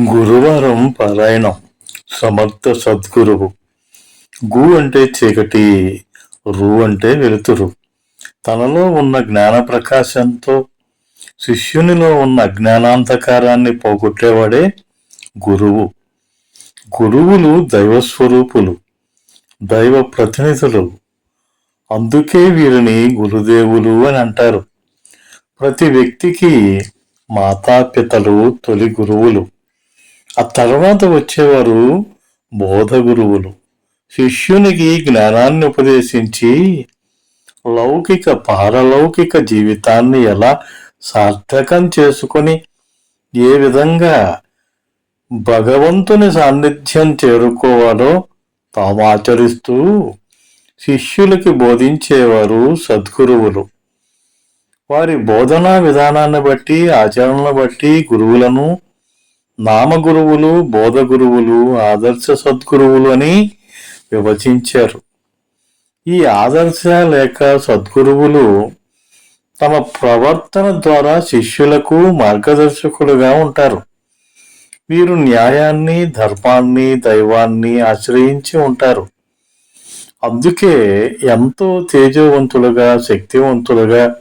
గురువారం పారాయణం. సమర్థ సద్గురువు. గు అంటే చీకటి రు అంటే వెలుతురు. తనలో ఉన్న జ్ఞాన ప్రకాశంతో శిష్యునిలో ఉన్న అజ్ఞానాంధకారాన్ని పోగొట్టేవాడే గురువు. గురువులు దైవస్వరూపులు దైవ ప్రతినిధులు. అందుకే వీరిని గురుదేవులు అని అంటారు. ప్రతి వ్యక్తికి మాతాపితలు తొలి గురువులు. ఆ తర్వాత వచ్చేవారు బోధ గురువులు శిష్యునికి జ్ఞానాన్ని ఉపదేశించి లౌకిక పారలౌకిక జీవితాన్ని ఎలా సార్థకం చేసుకొని ఏ విధంగా భగవంతుని సాన్నిధ్యం చేరుకోవాలో తాము ఆచరిస్తూ శిష్యులకి బోధించేవారు సద్గురువులు. వారి బోధనా విధానాన్ని బట్టి ఆచరణను బట్టి గురువులను నామగురువులు బోధ గురువులు ఆదర్శ సద్గురువులు అని విభజించారు. ఈ ఆదర్శ లేక సద్గురువులు తమ ప్రవర్తన ద్వారా శిష్యులకు మార్గదర్శకులుగా ఉంటారు. వీరు న్యాయాన్ని ధర్మాన్ని దైవాన్ని ఆశ్రయించి ఉంటారు. అందుకే ఎంతో తేజవంతులుగా శక్తివంతులుగా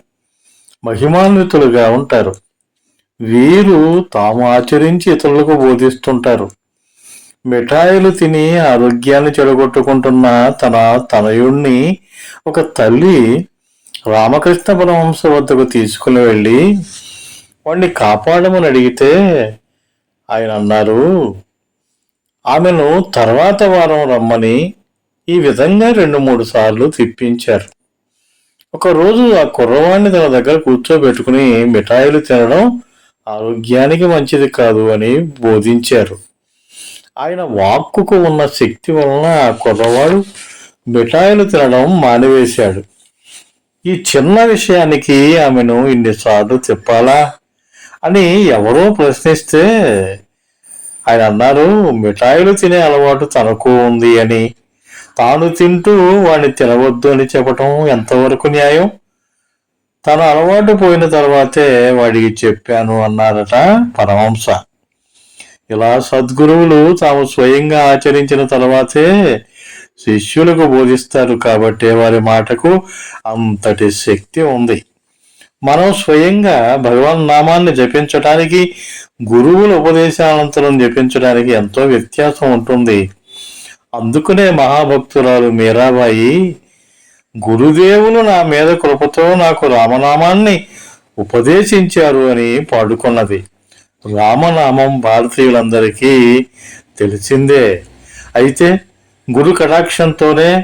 మహిమాన్వితులుగా ఉంటారు. వీరు తాము ఆచరించి ఇతరులకు బోధిస్తుంటారు. మిఠాయిలు తిని ఆరోగ్యాన్ని చెడగొట్టుకుంటున్న తన తనయుణ్ణి ఒక తల్లి రామకృష్ణ పరమహంస వద్దకు తీసుకుని వెళ్ళి వాణ్ణి కాపాడమని అడిగితే ఆయన అన్నారు ఆమెను తర్వాత వారం రమ్మని ఈ విధంగా రెండు మూడు సార్లు తిప్పించారు. ఒకరోజు ఆ కుర్రవాణ్ణి తన దగ్గర కూర్చోబెట్టుకుని మిఠాయిలు తినడం ఆరోగ్యానికి మంచిది కాదు అని బోధించారు. ఆయన వాక్కుకు ఉన్న శక్తి వలన ఆ కుర్రవాడు మిఠాయిలు తినడం మానివేశాడు. ఈ చిన్న విషయానికి ఆమెను ఇన్నిసార్లు తిప్పాలా అని ఎవరో ప్రశ్నిస్తే ఆయన అన్నారు మిఠాయిలు తినే అలవాటు తనకు ఉంది అని. తాను తింటూ వాడిని తినవద్దు అని చెప్పటం ఎంతవరకు న్యాయం? తన అలవాటు పోయిన తర్వాతే వాడికి చెప్పాను అన్నారట పరమంస ఇలా సద్గురువులు తాము స్వయంగా ఆచరించిన తర్వాతే శిష్యులకు బోధిస్తారు కాబట్టి వారి మాటకు అంతటి శక్తి ఉంది. మనం స్వయంగా భగవాన్ నామాన్ని జపించటానికి గురువుల ఉపదేశానంతరం జపించడానికి ఎంతో వ్యత్యాసం ఉంటుంది. అందుకునే మహాభక్తురాలు మీరాబాయి గురుదేవులు నా మీద కృపతో నాకు రామనామాన్ని ఉపదేశించారు అని పాడుకున్నది. రామనామం భారతీయులందరికీ తెలిసిందే. అయితే గురు కటాక్షంతోనే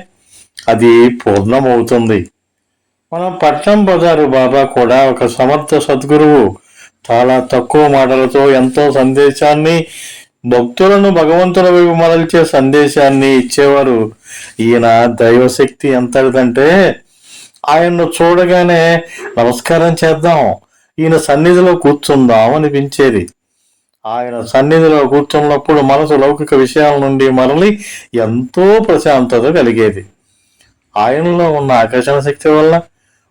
అది పూర్ణమవుతుంది. మన పట్నం బజారు బాబా కూడా ఒక సమర్థ సద్గురువు. చాలా తక్కువ మాటలతో ఎంతో సందేశాన్ని భక్తులను భగవంతుల వైపు మరల్చే సందేశాన్ని ఇచ్చేవారు ఈయన దైవశక్తి ఎంతటిదంటే ఆయన్ను చూడగానే నమస్కారం చేద్దాం ఈయన సన్నిధిలో కూర్చుందాం అనిపించేది. ఆయన సన్నిధిలో కూర్చున్నప్పుడు మనసు లౌకిక విషయాల నుండి మరలి ఎంతో ప్రశాంతత కలిగేది. ఆయనలో ఉన్న ఆకర్షణ శక్తి వల్ల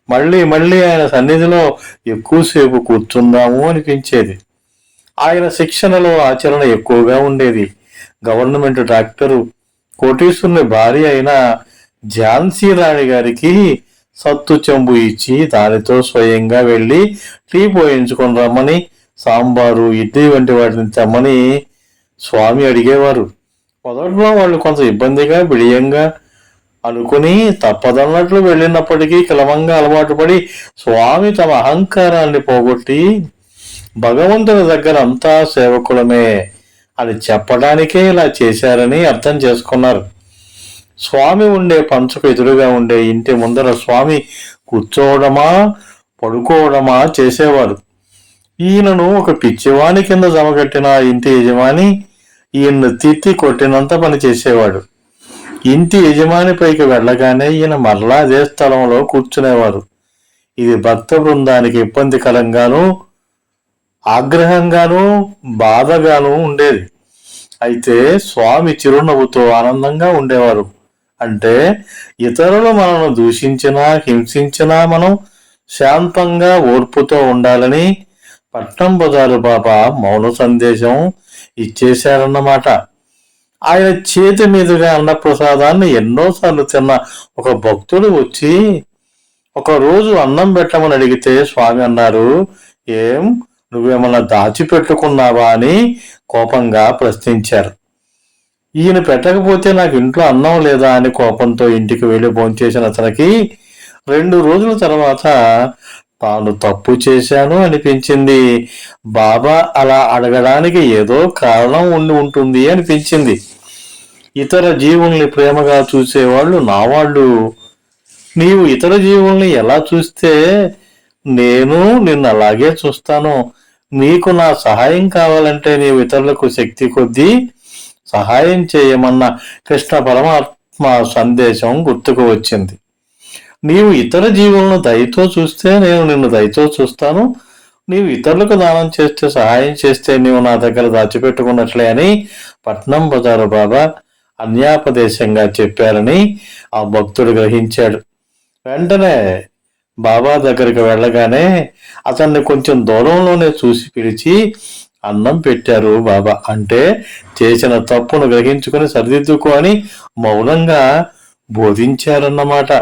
మళ్ళీ మళ్ళీ ఆయన సన్నిధిలో ఎక్కువసేపు కూర్చుందాము అనిపించేది. ఆయన శిక్షణలో ఆచరణ ఎక్కువగా ఉండేది. గవర్నమెంట్ డాక్టరు కోటీశ్వరుని భార్య అయిన ఝాన్సీ రాణి గారికి సత్తు చెంబు ఇచ్చి దానితో స్వయంగా వెళ్ళి టీ పోయించుకొని రమ్మని సాంబారు ఇడ్లీ వంటి వాటిని తెమ్మని స్వామి అడిగేవారు. మొదట్లో వాళ్ళు కొంత ఇబ్బందిగా బిడియంగా అనుకుని తప్పదన్నట్లు వెళ్ళినప్పటికీ క్రమంగా అలవాటు పడి స్వామి తమ అహంకారాన్ని పోగొట్టి భగవంతుని దగ్గర అంతా సేవకులమే. అని చెప్పడానికే ఇలా చేశారని అర్థం చేసుకున్నారు. స్వామి ఉండే పంచకు ఎదురుగా ఉండే ఇంటి ముందర స్వామి కూర్చోవడమా పడుకోవడమా చేసేవారు. ఈయనను ఒక పిచ్చివాణి కింద జమగట్టిన ఆ ఇంటి యజమాని ఈయన్ను తిత్తి కొట్టినంత పని చేసేవాడు. ఇంటి యజమాని పైకి వెళ్ళగానే ఈయన మరలా అదే స్థలంలో కూర్చునేవారు. ఇది భక్త బృందానికి ఇబ్బందికరంగానూ ఆగ్రహంగానూ బాధగానూ ఉండేది. అయితే స్వామి చిరునవ్వుతో ఆనందంగా ఉండేవారు. అంటే ఇతరులు మనను దూషించినా హింసించినా మనం శాంతంగా ఓర్పుతో ఉండాలని పట్నం బజారు బాబా మౌన సందేశం ఇచ్చేశారన్నమాట. ఆయన చేతి మీదుగా అన్నప్రసాదాన్ని ఎన్నోసార్లు తిన్న ఒక భక్తుడు వచ్చి ఒకరోజు అన్నం పెట్టమని అడిగితే స్వామి అన్నారు ఏం నువ్వేమన్నా దాచిపెట్టుకున్నావా అని కోపంగా ప్రశ్నించారు. ఈయన పెట్టకపోతే నాకు ఇంట్లో అన్నం లేదా అని కోపంతో ఇంటికి వెళ్ళి భోంచేసిన అతనికి రెండు రోజుల తర్వాత తాను తప్పు చేశాను అనిపించింది. బాబా అలా అడగడానికి ఏదో కారణం ఉండి ఉంటుంది అనిపించింది. ఇతర జీవుల్ని ప్రేమగా చూసేవాళ్ళు నా వాళ్ళు. నీవు ఇతర జీవుల్ని ఎలా చూస్తే నేను నిన్ను అలాగే చూస్తాను. నీకు నా సహాయం కావాలంటే నీవు ఇతరులకు శక్తి కొద్దీ సహాయం చేయమన్న కృష్ణ పరమాత్మ సందేశం గుర్తుకు వచ్చింది. నీవు ఇతర జీవులను దయతో చూస్తే నేను నిన్ను దయతో చూస్తాను. నీవు ఇతరులకు దానం చేస్తే సహాయం చేస్తే నీవు నా దగ్గర దాచిపెట్టుకున్నట్లే అని పట్నం బజారు బాబా అన్యాపదేశంగా చెప్పారని ఆ భక్తుడు గ్రహించాడు. వెంటనే బాబా దగ్గరికి వెళ్ళగానే అతన్ని కొంచెం దూరంలోనే చూసి పిలిచి అన్నం పెట్టారు బాబా. అంటే చేసిన తప్పును గ్రహించుకుని సరిదిద్దుకొని మౌనంగా బోధించారన్నమాట.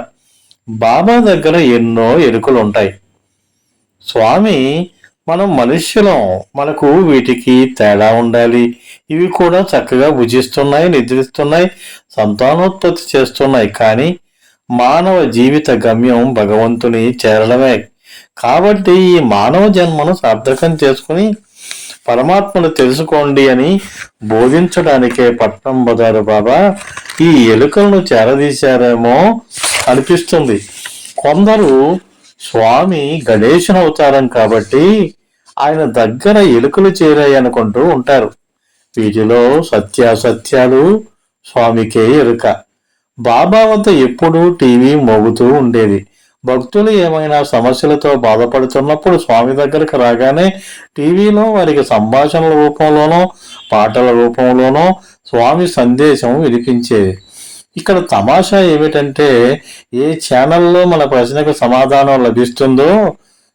బాబా దగ్గర ఎన్నో ఎరుకలు ఉంటాయి స్వామి మనం మనుష్యులం. మనకు వీటికి తేడా ఉండాలి. ఇవి కూడా చక్కగా భుజిస్తున్నాయి నిద్రిస్తున్నాయి సంతానోత్పత్తి చేస్తున్నాయి. కానీ మానవ జీవిత గమ్యం భగవంతుని చేరడమే. కాబట్టి ఈ మానవ జన్మను సార్థకం చేసుకుని పరమాత్మను తెలుసుకోండి అని బోధించడానికే పట్నం బదారు బాబా. ఈ ఎలుకలను చేరదీశారేమో అనిపిస్తుంది. కొందరు స్వామి గణేశుని అవతారం కాబట్టి ఆయన దగ్గర ఎలుకలు చేరాయి అనుకుంటూ ఉంటారు. వీటిలో సత్యాసత్యాలు స్వామికే ఎరుక బాబా వద్ద ఎప్పుడూ టీవీ మోగుతూ ఉండేది. భక్తులు ఏమైనా సమస్యలతో బాధపడుతున్నప్పుడు స్వామి దగ్గరకు రాగానే టీవీలో వారికి సంభాషణల రూపంలోనో పాటల రూపంలోనో స్వామి సందేశం వినిపించేది. ఇక్కడ తమాషా ఏమిటంటే ఏ ఛానల్లో మన ప్రశ్నకు సమాధానం లభిస్తుందో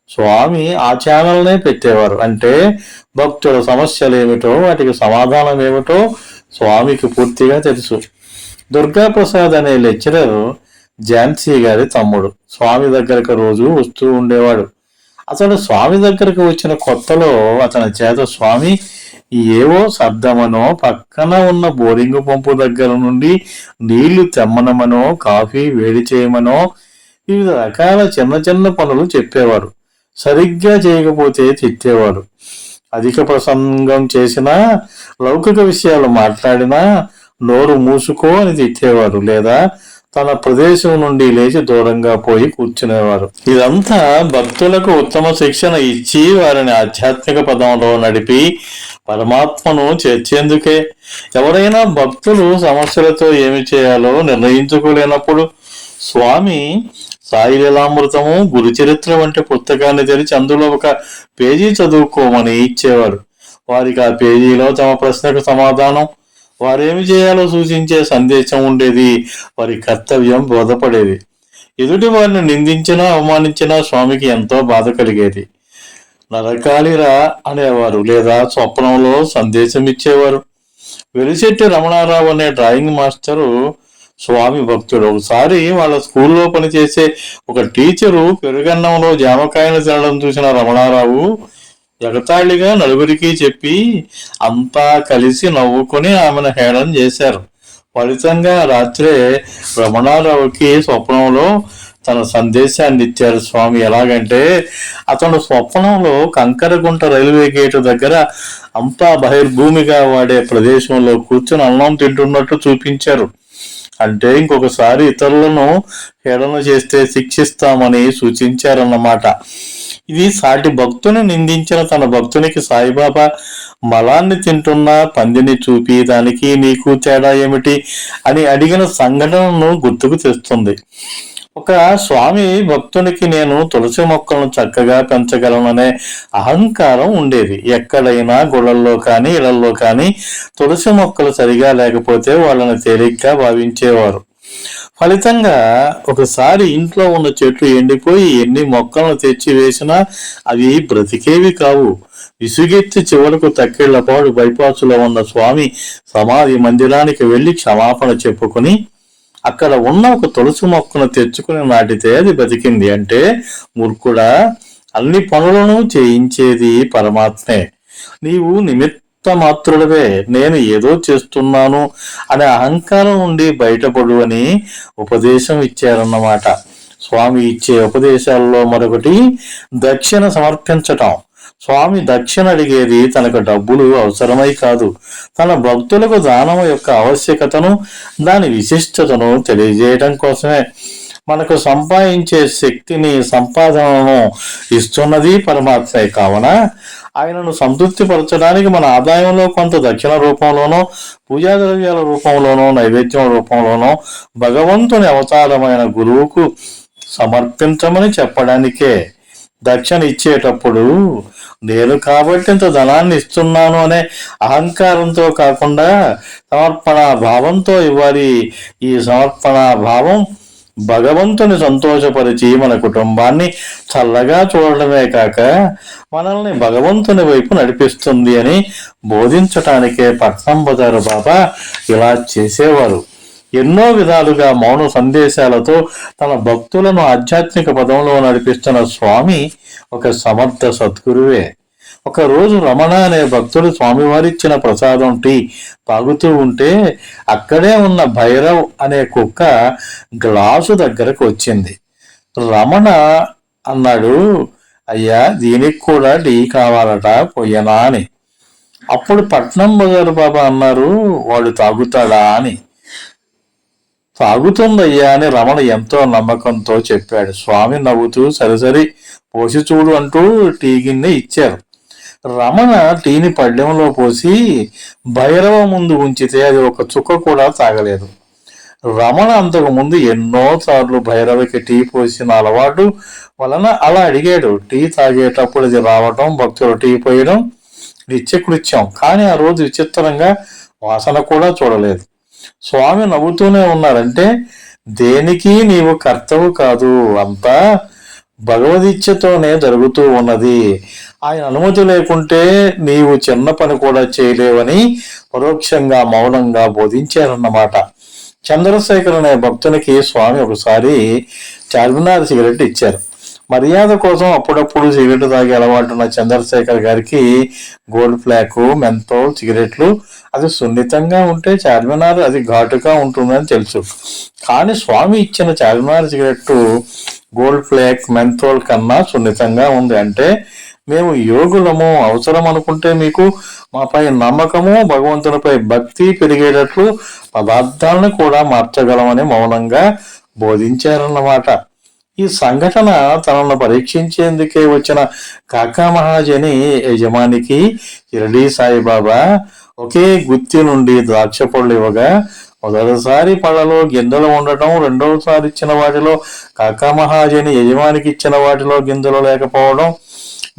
స్వామి ఆ ఛానల్నే పెట్టేవారు. అంటే భక్తుల సమస్యలు ఏమిటో వాటికి సమాధానం ఏమిటో స్వామికి పూర్తిగా తెలుసు. దుర్గా ప్రసాద్ అనే లెక్చరర్ ఝాన్సీ గారి తమ్ముడు. స్వామి దగ్గరకు రోజు వస్తూ ఉండేవాడు. అతడు స్వామి దగ్గరకు వచ్చిన కొత్తలో అతని చేత స్వామి ఏవో శబ్దమనో పక్కన ఉన్న బోరింగ్ పంపు దగ్గర నుండి నీళ్ళు తెమ్మనమనో కాఫీ వేడి చేయమనో వివిధ రకాల చిన్న చిన్న పనులు చెప్పేవారు. సరిగ్గా చేయకపోతే తిట్టేవారు. అధిక ప్రసంగం చేసినా లౌకిక విషయాలు మాట్లాడినా నోరు మూసుకో అని తిట్టేవారు లేదా తన ప్రదేశం నుండి లేచి దూరంగా పోయి కూర్చునేవారు. ఇదంతా భక్తులకు ఉత్తమ శిక్షణ ఇచ్చి వారిని ఆధ్యాత్మిక పదంలో నడిపి పరమాత్మను చేర్చేందుకే. ఎవరైనా భక్తులు సమస్యలతో ఏమి చేయాలో నిర్ణయించుకోలేనప్పుడు స్వామి సాయి లీలామృతము వంటి పుస్తకాన్ని తెరిచి అందులో ఒక పేజీ చదువుకోమని ఇచ్చేవారు. వారికి ఆ పేజీలో తమ ప్రశ్నకు సమాధానం వారేమి చేయాలో సూచించే సందేశం ఉండేది వారి కర్తవ్యం బోధపడేది. ఎదుటి వారిని నిందించినా అవమానించినా స్వామికి ఎంతో బాధ కలిగేది. నరకాలిరా అనేవారు లేదా స్వప్నంలో సందేశం ఇచ్చేవారు వెలిశెట్టి రమణారావు అనే డ్రాయింగ్ మాస్టరు స్వామి భక్తుడు. ఒకసారి వాళ్ళ స్కూల్లో పనిచేసే ఒక టీచరు పెరుగన్నంలో జామకాయలు తినడం చూసిన రమణారావు ఎగతాళిగా నలుగురికి చెప్పి అంతా కలిసి నవ్వుకొని ఆమెను హేళన చేశారు. ఫలితంగా రాత్రే రమణారావుకి స్వప్నంలో తన సందేశాన్ని ఇచ్చారు స్వామి. ఎలాగంటే అతను స్వప్నంలో కంకరగుంట రైల్వే గేటు దగ్గర అంతా బహిర్భూమిగా వాడే ప్రదేశంలో కూర్చుని అన్నం తింటున్నట్టు చూపించారు. అంటే ఇంకొకసారి ఇతరులను హేళన చేస్తే శిక్షిస్తామని సూచించారన్నమాట. ఇది సాటి భక్తుని నిందించిన తన భక్తునికి సాయిబాబా మలాన్ని తింటున్న పందిని చూపి దానికి నీకు తేడా ఏమిటి అని అడిగిన సంఘటనను గుర్తుకు తెస్తుంది. ఒక స్వామి భక్తునికి నేను తులసి మొక్కలను చక్కగా పెంచగలననే అహంకారం ఉండేది. ఎక్కడైనా గుళ్ళల్లో కానీ ఇళ్ళలో కానీ తులసి మొక్కలు సరిగా లేకపోతే వాళ్ళని తేలిగ్గా భావించేవారు. ఫలితంగా ఒకసారి ఇంట్లో ఉన్న చెట్లు ఎండిపోయి ఎన్ని మొక్కలను తెచ్చి వేసినా అవి బ్రతికేవి కావు. విసుగెత్తి చివరకు తక్కిళ్ళపాడు బైపాసులో ఉన్న స్వామి సమాధి మందిరానికి వెళ్ళి క్షమాపణ చెప్పుకొని అక్కడ ఉన్న ఒక తులసి మొక్కను తెచ్చుకుని నాటితే అది బతికింది అంటే మూర్ఖుడా అన్ని పనులను చేయించేది పరమాత్మే. నీవు నిమిత్త మాత్రుడవే నేను ఏదో చేస్తున్నాను అనే అహంకారం ఉండి బయటపడు అని ఉపదేశం ఇచ్చారన్నమాట. స్వామి ఇచ్చే ఉపదేశాల్లో మరొకటి దక్షిణ సమర్పించటం. స్వామి దక్షిణ అడిగేది తనకు డబ్బులు అవసరమై కాదు. తన భక్తులకు దానం యొక్క ఆవశ్యకతను దాని విశిష్టతను తెలియజేయటం కోసమే. మనకు సంపాదించే శక్తిని సంపాదనను ఇస్తున్నది పరమాత్మే కావున ఆయనను సంతృప్తిపరచడానికి మన ఆదాయంలో కొంత దక్షిణ రూపంలోనో పూజా ద్రవ్యాల రూపంలోనో నైవేద్యం రూపంలోనో భగవంతుని అవతారమైన గురువుకు సమర్పించమని చెప్పడానికే దక్షిణ ఇచ్చేటప్పుడు నేను కాబట్టి ఇంత ధనాన్ని ఇస్తున్నాను అనే అహంకారంతో కాకుండా సమర్పణ భావంతో ఇవ్వాలి. ఈ సమర్పణ భావం భగవంతుని సంతోషపరిచి మన కుటుంబాన్ని చల్లగా చూడడమే కాక మనల్ని భగవంతుని వైపు నడిపిస్తుంది అని బోధించటానికే పట్నం బజారు బాబా ఇలా చేసేవారు. ఎన్నో విధాలుగా మౌన సందేశాలతో తన భక్తులను ఆధ్యాత్మిక పదంలో నడిపిస్తున్న స్వామి ఒక సమర్థ సద్గురువే. ఒకరోజు రమణ అనే భక్తుడు స్వామివారిచ్చిన ప్రసాదం టీ తాగుతూ ఉంటే అక్కడే ఉన్న భైరవ్ అనే కుక్క గ్లాసు దగ్గరకు వచ్చింది. రమణ అన్నాడు అయ్యా దీనికి కూడా టీ కావాలట పొయ్యనా అని. అప్పుడు పట్నం బజారు బాబా అన్నారు వాడు తాగుతాడా అని. తాగుతుందయ్యా అని రమణ ఎంతో నమ్మకంతో చెప్పాడు. స్వామి నవ్వుతూ సరిసరి పోసి చూడు అంటూ టీ గిన్నె ఇచ్చారు. రమణ టీని పళ్ళెంలో పోసి భైరవ ముందు ఉంచితే అది ఒక చుక్క కూడా తాగలేదు. రమణ అంతకు ముందు ఎన్నో సార్లు భైరవకి టీ పోసిన అలవాటు వలన అలా అడిగాడు. టీ తాగేటప్పుడు అది రావటం భక్తులు టీ పోయడం నిత్యకృత్యం కానీ ఆ రోజు విచిత్రంగా వాసన కూడా చూడలేదు. స్వామి నవ్వుతూనే ఉన్నారంటే దేనికి నీవు కర్తవు కాదు అంతా భగవదిచ్ఛతోనే జరుగుతూ ఉన్నది. ఆయన అనుమతి లేకుంటే నీవు చిన్న పని కూడా చేయలేవని పరోక్షంగా మౌనంగా బోధించారన్నమాట చంద్రశేఖర్ అనే భక్తునికి స్వామి ఒకసారి చార్మినార్ సిగరెట్ ఇచ్చారు. మర్యాద కోసం అప్పుడప్పుడు సిగరెట్ తాగే అలవాటున్న చంద్రశేఖర్ గారికి గోల్డ్ ఫ్లాక్ మెంతోల్ సిగరెట్లు అది సున్నితంగా ఉంటే చార్మినార్ అది ఘాటుగా ఉంటుందని తెలుసు. కానీ స్వామి ఇచ్చిన Charminar cigarette gold flake menthol కన్నా సున్నితంగా ఉంది అంటే మేము యోగులము అవసరం అనుకుంటే మీకు మాపై నమ్మకము భగవంతునిపై భక్తి పెరిగేటట్లు పదార్థాలను కూడా మార్చగలమని మౌనంగా బోధించారన్నమాట. ఈ సంఘటన తనను పరీక్షించేందుకే వచ్చిన కాకా మహాజని యజమానికి షిరడీ సాయిబాబా ఒకే గుత్తి నుండి ద్రాక్ష పళ్ళు ఇవ్వగా మొదటిసారి పళ్ళలో గింజలు ఉండటం రెండవసారి ఇచ్చిన వాటిలో కాకా మహాజని యజమానికి ఇచ్చిన వాటిలో గింజలు లేకపోవడం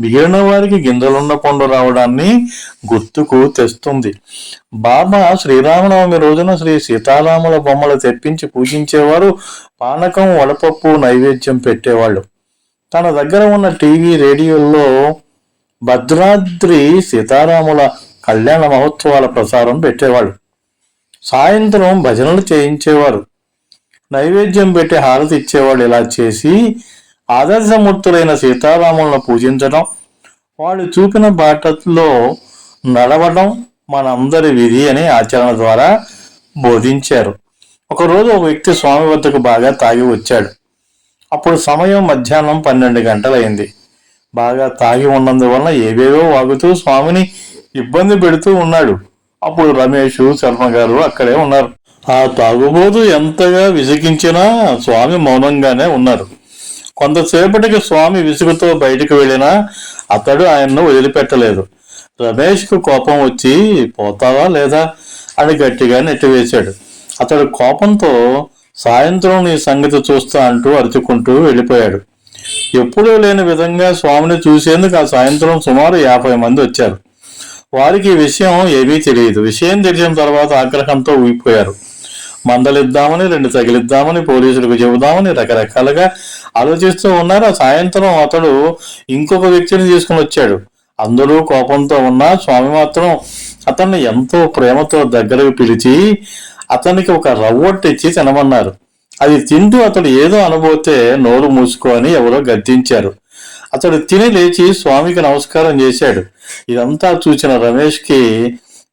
మిగిలిన వారికి గింజలున్న పండు రావడాన్ని గుర్తుకు తెస్తుంది. బాబా శ్రీరామనవమి రోజున శ్రీ సీతారాముల బొమ్మలు తెప్పించి పూజించేవారు పానకం వడపప్పు నైవేద్యం పెట్టేవాళ్ళు. తన దగ్గర ఉన్న టీవీ రేడియోల్లో భద్రాద్రి సీతారాముల కళ్యాణ మహోత్సవాల ప్రసారం పెట్టేవాళ్ళు. సాయంత్రం భజనలు చేయించేవారు. నైవేద్యం పెట్టి హారతి ఇచ్చేవాళ్ళు. ఇలా చేసి ఆదర్శమూర్తులైన సీతారాములను పూజించడం వాళ్ళు చూపిన బాటలో నడవడం మనందరి విధి అని ఆచరణ ద్వారా బోధించారు. ఒకరోజు ఒక వ్యక్తి స్వామి వద్దకు బాగా తాగి వచ్చాడు. అప్పుడు సమయం మధ్యాహ్నం పన్నెండు గంటలైంది. బాగా తాగి ఉన్నందువలన ఏవేవో వాగుతూ స్వామిని ఇబ్బంది పెడుతూ ఉన్నాడు. అప్పుడు రమేష్ శర్మ గారు అక్కడే ఉన్నారు. ఆ తాగుబోతు ఎంతగా విసిగించినా స్వామి మౌనంగానే ఉన్నారు. కొంతసేపటికి స్వామి విసుగుతో బయటికి వెళ్ళినా అతడు ఆయన్ను వదిలిపెట్టలేదు. రమేష్కు కోపం వచ్చి పోతావా లేదా? అని గట్టిగా నెట్టివేశాడు. అతడు కోపంతో సాయంత్రం నీ సంగతి చూస్తా అంటూ అరుచుకుంటూ వెళ్ళిపోయాడు. ఎప్పుడూ లేని విధంగా స్వామిని చూసేందుకు ఆ సాయంత్రం సుమారు యాభై మంది వచ్చారు. వారికి ఈ విషయం ఏమీ తెలియదు. విషయం తెలిసిన తర్వాత ఆగ్రహంతో ఊగిపోయారు. మందలిద్దామని రెండు తగిలిద్దామని పోలీసులకు చెబుదామని రకరకాలుగా ఆలోచిస్తూ ఉన్నారు. ఆ సాయంత్రం అతడు ఇంకొక వ్యక్తిని తీసుకుని వచ్చాడు. అందరూ కోపంతో ఉన్న స్వామి మాత్రం అతన్ని ఎంతో ప్రేమతో దగ్గరకు పిలిచి అతనికి ఒక రవ్వట్టిచ్చి తినమన్నారు. అది తింటూ అతడు ఏదో అనబోతే నోరు మూసుకొని ఎవరో గద్దించారు. అతడు తిని లేచి స్వామికి నమస్కారం చేశాడు. ఇదంతా చూసిన రమేష్కి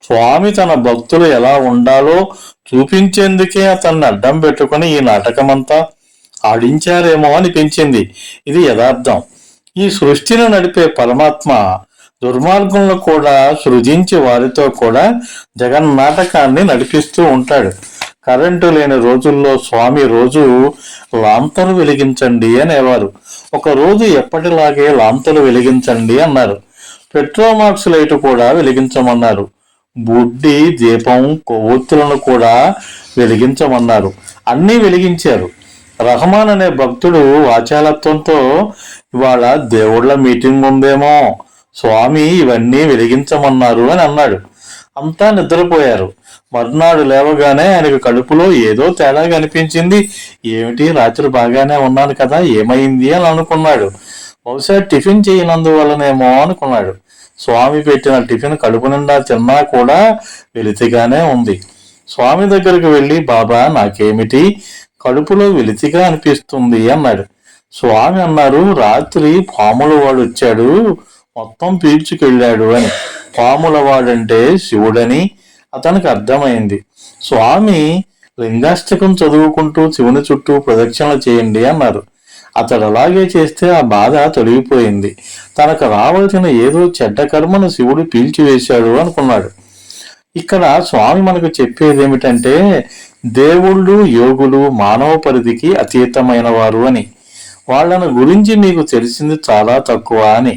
స్వామి తన భక్తులు ఎలా ఉండాలో చూపించేందుకే అతన్ని అడ్డం పెట్టుకుని ఈ నాటకమంతా ఆడించారేమో అనిపించింది. ఇది యథార్థం. ఈ సృష్టిని నడిపే పరమాత్మ దుర్మార్గులను కూడా సృజించి వారితో కూడా జగన్ నాటకాన్ని నడిపిస్తూ ఉంటాడు. కరెంటు లేని రోజుల్లో స్వామి రోజు లాంతరు వెలిగించండి అనేవారు. ఒక రోజు ఎప్పటిలాగే లాంతరు వెలిగించండి అన్నారు. పెట్రోమాక్స్ లైట్ కూడా వెలిగించమన్నారు. బుడ్డి దీపం కొవ్వొత్తులను కూడా వెలిగించమన్నారు. అన్నీ వెలిగించారు. రహమాన్ అనే భక్తుడు వాచాలత్వంతో ఇవాళ దేవుళ్ళ మీటింగ్ ఉందేమో స్వామి ఇవన్నీ వెలిగించమన్నారు అని అన్నాడు. అంతా నిద్రపోయారు. మర్నాడు లేవగానే ఆయనకు కడుపులో ఏదో తేడా కనిపించింది ఏమిటి? రాత్రి బాగానే ఉన్నాను కదా ఏమైంది అని అనుకున్నాడు. బహుశా టిఫిన్ చేయనందువల్లనేమో అనుకున్నాడు. స్వామి పెట్టిన టిఫిన్ కడుపు నిండా తిన్నా కూడా వెలితిగానే ఉంది. స్వామి దగ్గరకు వెళ్ళి బాబా నాకేమిటి? కడుపులో వెలితిగా అనిపిస్తుంది అన్నాడు. స్వామి అన్నారు రాత్రి పాముల వాడు వచ్చాడు మొత్తం పీల్చుకెళ్ళాడు అని. పాముల వాడంటే శివుడని అతనికి అర్థమైంది. స్వామి లింగాష్టకం చదువుకుంటూ శివుని చుట్టూ ప్రదక్షిణలు చేయండి అన్నారు. అతడు అలాగే చేస్తే ఆ బాధ తొలగిపోయింది. తనకు రావాల్సిన ఏదో చెడ్డ కర్మను శివుడు పీల్చివేశాడు అనుకున్నాడు. ఇక్కడ స్వామి మనకు చెప్పేది ఏమిటంటే దేవుళ్ళు యోగులు మానవ పరిధికి అతీతమైన వారు అని. వాళ్ళను గురించి మీకు తెలిసింది చాలా తక్కువ అని.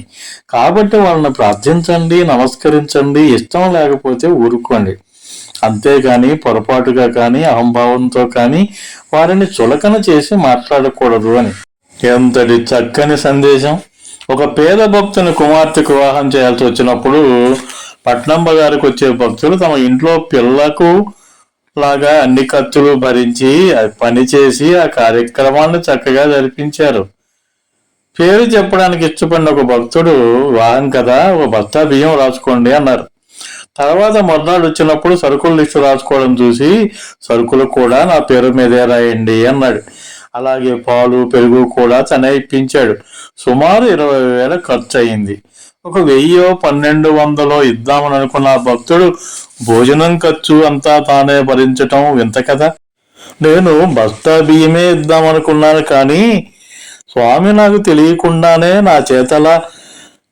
కాబట్టి వాళ్ళని ప్రార్థించండి నమస్కరించండి ఇష్టం లేకపోతే ఊరుకోండి. అంతేగాని పొరపాటుగా కానీ అహంభావంతో కానీ వారిని చులకన చేసి మాట్లాడకూడదు అని. ఎంతటి చక్కని సందేశం. ఒక పేద భక్తుని కుమార్తెకు వివాహం చేయాల్సి వచ్చినప్పుడు పట్నం గారికి వచ్చే భక్తులు తమ ఇంట్లో పిల్లకు లాగా అన్ని ఖర్చులు భరించి పనిచేసి ఆ కార్యక్రమాన్ని చక్కగా జరిపించారు. పేరు చెప్పడానికి ఇష్టపడిన ఒక భక్తుడు వాహనం కదా ఒక బస్తా బియ్యం రాసుకోండి అన్నారు. తర్వాత మర్నాడు వచ్చినప్పుడు సరుకుల లిస్టు రాసుకోవడం చూసి సరుకులు కూడా నా పేరు మీదే రాయండి అన్నాడు. అలాగే పాలు పెరుగు కూడా తనే ఇప్పించాడు సుమారు ఇరవై వేల ఖర్చు అయింది ఒక వెయ్యో పన్నెండు వందలో ఇద్దామని అనుకున్న భక్తుడు భోజనం ఖర్చు అంతా తానే భరించటం వింత కదా. నేను భర్త బియ్యమే ఇద్దామనుకున్నాను కానీ స్వామి నాకు తెలియకుండానే నా చేతలా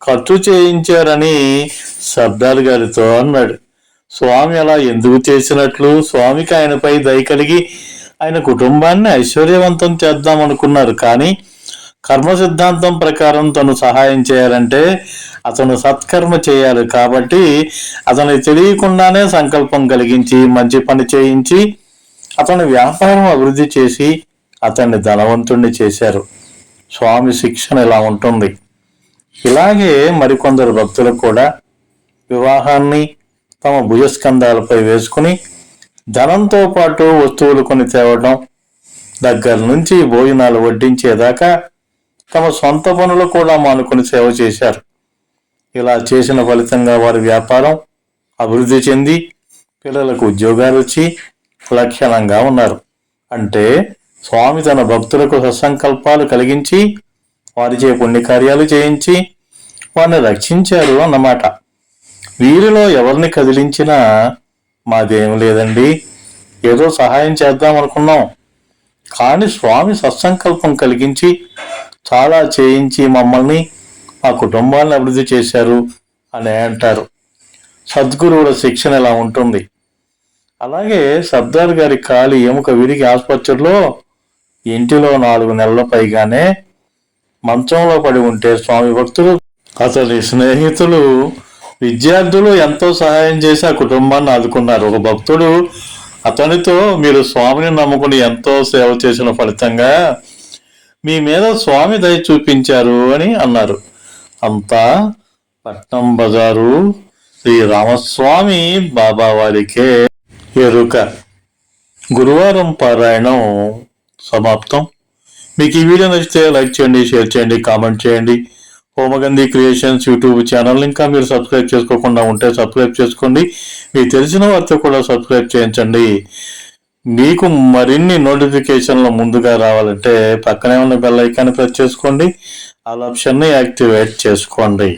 ఖర్చు చేయించారని సర్దార్ గారితో అన్నాడు. స్వామి అలా ఎందుకు చేసినట్లు? స్వామికి ఆయనపై దయ కలిగి ఆయన కుటుంబాన్ని ఐశ్వర్యవంతం చేద్దాం అనుకున్నారు కానీ కర్మ సిద్ధాంతం ప్రకారం తను సహాయం చేయాలంటే అతను సత్కర్మ చేయాలి. కాబట్టి అతనికి తెలియకుండానే సంకల్పం కలిగించి మంచి పని చేయించి అతని వ్యాపారం అభివృద్ధి చేసి అతన్ని ధనవంతుణ్ణి చేశారు. స్వామి శిక్షణ ఇలా ఉంటుంది. ఇలాగే మరికొందరు భక్తులు కూడా వివాహాన్ని తమ భుజస్కంధాలపై వేసుకుని ధనంతో పాటు వస్తువులు కొని తేవడం దగ్గర నుంచి భోజనాలు వడ్డించేదాకా తమ సొంత పనులు కూడా మానుకొని సేవ చేశారు. ఇలా చేసిన ఫలితంగా వారి వ్యాపారం అభివృద్ధి చెంది పిల్లలకు ఉద్యోగాలు వచ్చి లక్షణంగా ఉన్నారు. అంటే స్వామి తన భక్తులకు సత్సంకల్పాలు కలిగించి వారిచే పుణ్యకార్యాలు చేయించి వారిని రక్షించారు అన్నమాట. వీరిలో ఎవరిని కదిలించినా మాదేం లేదండి. ఏదో సహాయం చేద్దాం అనుకున్నాం. కానీ స్వామి సత్సంకల్పం కలిగించి చాలా చేయించి మమ్మల్ని మా కుటుంబాన్ని అభివృద్ధి చేశారు అని అంటారు. సద్గురువుల శిక్షణ ఇలా ఉంటుంది? అలాగే సర్దార్ గారి కాలి ఎముక విరిగి ఆసుపత్రిలో ఇంటిలో నాలుగు నెలల పైగానే మంచంలో పడి ఉంటే స్వామి భక్తులు అతని స్నేహితులు విద్యార్థులు ఎంతో సహాయం చేసి ఆ కుటుంబాన్ని ఆదుకున్నారు. ఒక భక్తుడు అతనితో మీరు స్వామిని నమ్ముకుని ఎంతో సేవ చేసిన ఫలితంగా మీ మీద స్వామి దయ చూపించారు అని అన్నారు. అంతా పట్నం బజారు శ్రీ రామస్వామి బాబా వారికే ఎరుక. గురువారం పారాయణం సమాప్తం. మీకు ఈ వీడియో నచ్చితే లైక్ చేయండి షేర్ చేయండి కామెంట్ చేయండి. Homagandhi creations YouTube channel. ఇంకా మీరు సబ్స్క్రైబ్ చేసుకోకుండా ఉంటే సబ్స్క్రైబ్ చేసుకోండి. మీకు తెలిసిన వారితో కూడా సబ్స్క్రైబ్ చేయించండి. మీకు మరిన్ని నోటిఫికేషన్లు ముందుగా రావాలంటే పక్కనే ఉన్న బెల్ ఐకాన్ ప్రెస్ చేసుకోండి. ఆల్ ఆప్షన్ని యాక్టివేట్ చేసుకోండి.